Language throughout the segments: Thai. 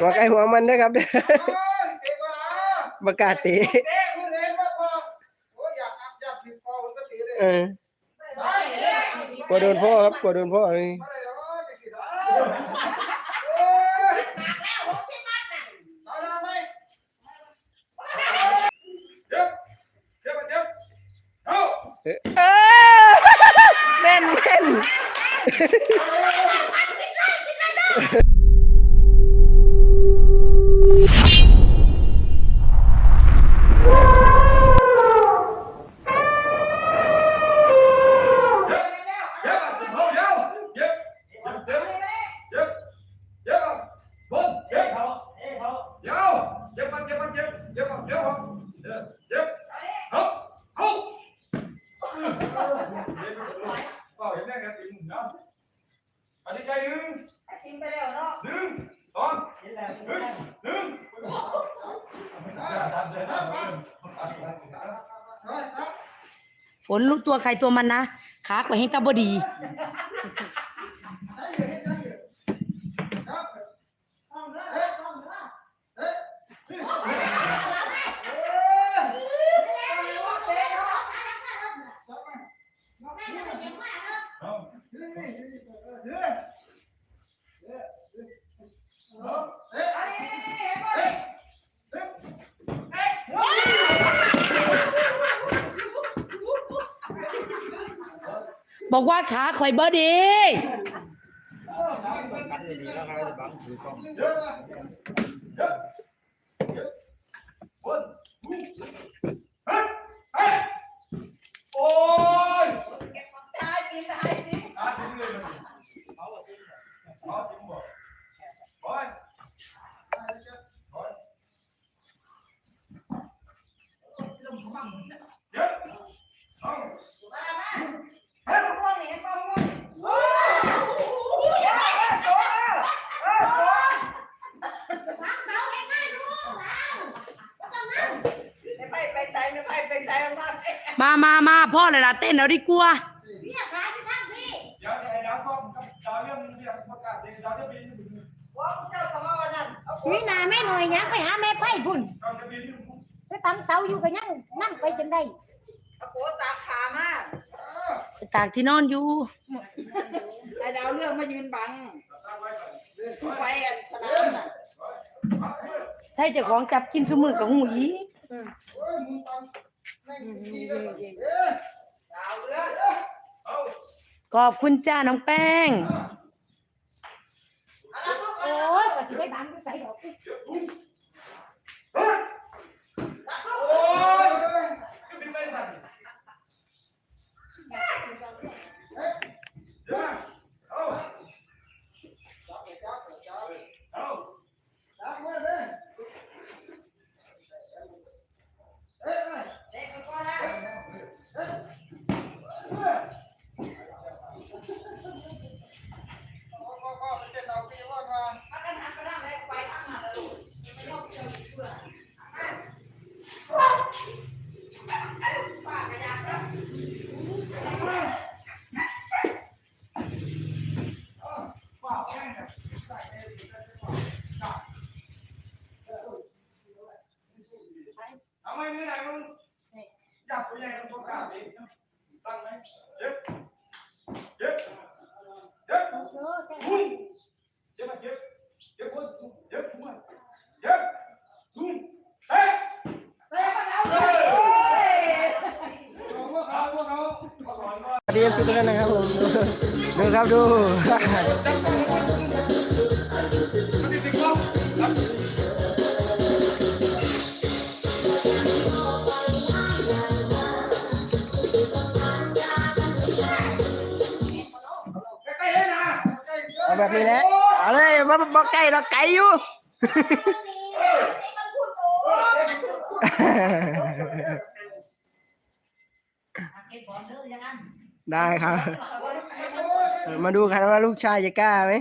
หัวไก่หัวมันนะครับเด้อประกล้าศเตะเออกลัวโดนพ่อครับกลัวโดนพ่อนี่เออเออแม่นแม่น อันนี้ใจหนึ่งกินไปแล้วเนาะหนึ่งสองหนึ่งหนึ่งฝนรู้ตัวใครตัวมันนะขากไปให้ตาบดี บอกว่าขาข่อยบดี โอ้ย ตายกินตายกิน อาทิ้งเลยเอาทิ้งเอาทิ้งบ่โอ้ยโอ้ยเดี๋ยวเอา มามาเฮ้ยพวกนี้พวกนี้โอ้ยโอ้ยโอ้ยโอ้ยไม่ไปไปใส่ไม่ไปไปใส่มา มามามา พ่อเลยล่ะเต้นเอาดีกว่าเดี๋ยวไอ้ดาวฟ้องกับดาวเรื่องเรียกประกาศเดี๋ยวดาวจะบินว่าเจ้าสมอนั่นเอานี่นาแม่หน่อยยังไปหาแม่ไผ่พุ่นดาวจะบินไปตั้งเสาอยู่กันยังนั่งไปจนได้เอาโคตากขามาไปตากที่นอนอยู่ไอ้ดาวเรื่องมายืนบังไปอันสนามน่ะถ้าเจ้าของจับกินสมือกับหูยี ดาวเรื่อง เอา ขอบคุณจ้าน้องแป้ง โอ้ยก็สิไปบังอยู่ใส่ดอก โอ้ยจะบินไปสั่นเดี๋ยวเอาเอา เด็กก็ได้มากันหันก็ได้เลยไปทางนั้นลูกไม่ยอมเชื่อเชื่อป้ากระยาครับ ทำไมไม่ไหนมึงอยากไปไหนมึงประกาศดิตั้งไหมเย็บเย็บเย็บ เออแต่ ทุ่งเย็บมาเย็บเย็บคนเย็บทุ่งมาเย็บทุ่งเฮ้ย เตะมาแล้วเลยโอ้ย พวก เขาพวกเขาพวกเขาสวัสดีเอฟซีทุกท่านนะครับผมดูครับดูมันติดกล้องใกล้ๆเลยนะเอาแบบนี้แหละ เอาเลยมาบอกไก่เราไก่อยู่ ได้ครับ มาดูกันว่าลูกชายจะกล้าไหม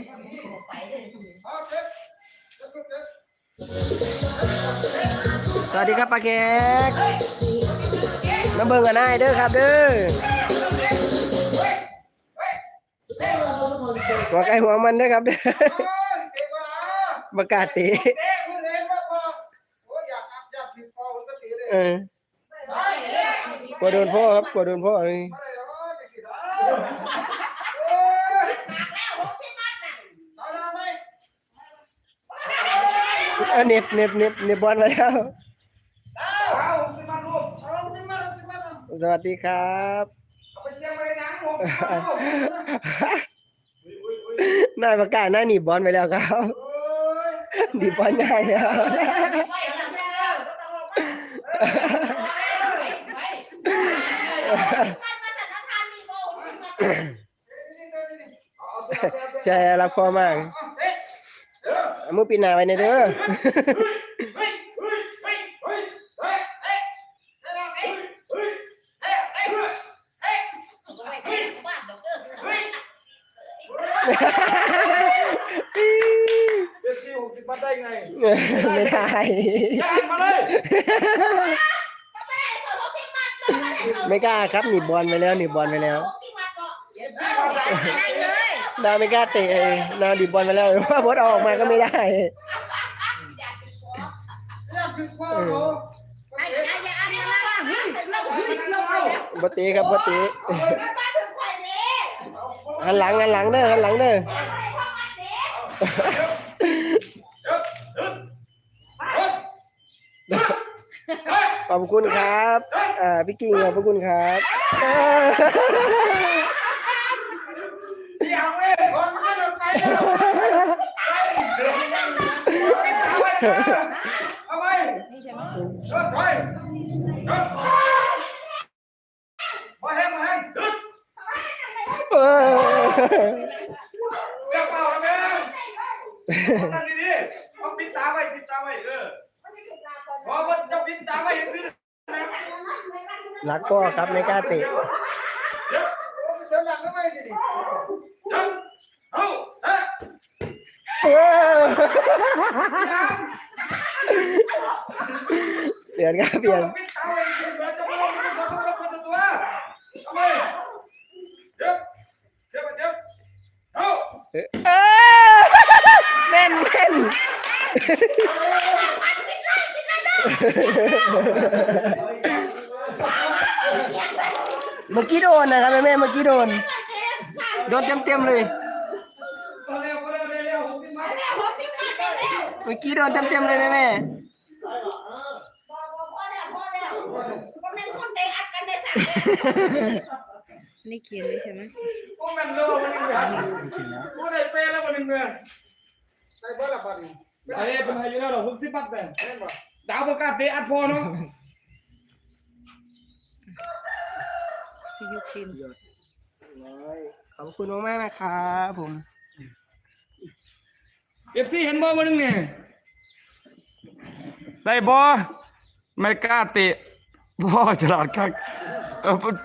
สวัสดีครับป้าแขกมาเบิ่งกันได้เด้อครับเด้อ หัวไก่หัวมันเด้อครับเด้อประกล้าศเตะเตะคุณเห็นว่าพอโอ้ยอยากอับอยากผิดพอมันก็ตีเลยเออกลัวโดนพ่อครับกลัวโดนพ่อเลยไม่ได้หรอกไม่คิดเอาโอ้ยแล้วหกสิบมัดน่ะเอาละไหมเอาเหน็บเหน็บเหน็บเหน็บบอลมาแล้วเอาสิมาลูกเอาสิมาสิมาสวัสดีครับ นายประกาศหน้าหนีบบอลไปแล้วครับหนีบบอลง่ายแล้วไม่เอาแล้วก็ต้องบอกว่ามันมาจากทานนี่โบหกสิบมัดใช่รับคอมากมือปีนาไว้ในเด้อ บ้านดอกเตอร์ เจ็ดสี่หกสิบมาได้ไงไม่ได้ ยางมาเลยไม่กล้าครับหนีบบอลไปแล้วหนีบบอลไปแล้วได้เลยดาวไม่กล้าเตะเลยดาวดีบบอลไปแล้วว่าบดเอาออกมาก็ไม่ได้ย่างคือพ่อโหไอ้ยาอย่าอันนี้นะเฮ้ยเราเฮ้ยเราไปแล้วบเตะครับบดเตะ มาถึงข่อยนี้ หันหลังหันหลังเด้อหันหลังเด้อขอบคุณครับอ่าพี่กิ่งขอบคุณครับอย่าเว้ยคนมันก็ไปแล้วเอาไปไหมไปมาแห้งมาแห้งเออ เรียกเปล่าครับแม่นั่นดีๆเอาปิดตาไว้ปิดตาไว้เออพอมันจะปิดตาไว้ซื้อรักพ่อครับไม่กล้าเตะเดี๋ยวเดี๋ยวหลังก็ไม่ดิเดี๋ยวเอาเอ๊ะเออเปลี่ยนครับเปลี่ยน ปิดตาไว้เดี๋ยวจะมองมันจะต้องรับตัวเอาไปเดี๋ยวเดี๋ยวเดี๋ยว เออแม่นแม่นเมื่อกี้โดนนะครับแม่เมื่อกี้โดน โดนเต็มเต็มเลย เมื่อกี้โดนเต็มเต็มเลยแม่แม่นี่เขียนเลยใช่ไหม โอ้แม่นเร็วมันหนึ่งเดือนโอ้ได้เปย์แล้วมันหนึ่งเดือนได้เบอร์ละพันไอ้เป็นพายุแล้วเราหกสิบบัตรแต่ดาวประกาศเตะอัดพอเนาะพี่ยุพินขอบคุณมากๆนะครับผมเอฟซีเห็นบอลมาหนึ่งเนี่ยได้บอไม่กล้าเตะพ่อฉลาดคัก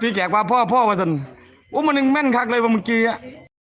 พี่แขกว่าพ่อพ่อว่าสัน โอ้มันนึงแม่นคักเลยว่าเมื่อกี้อะ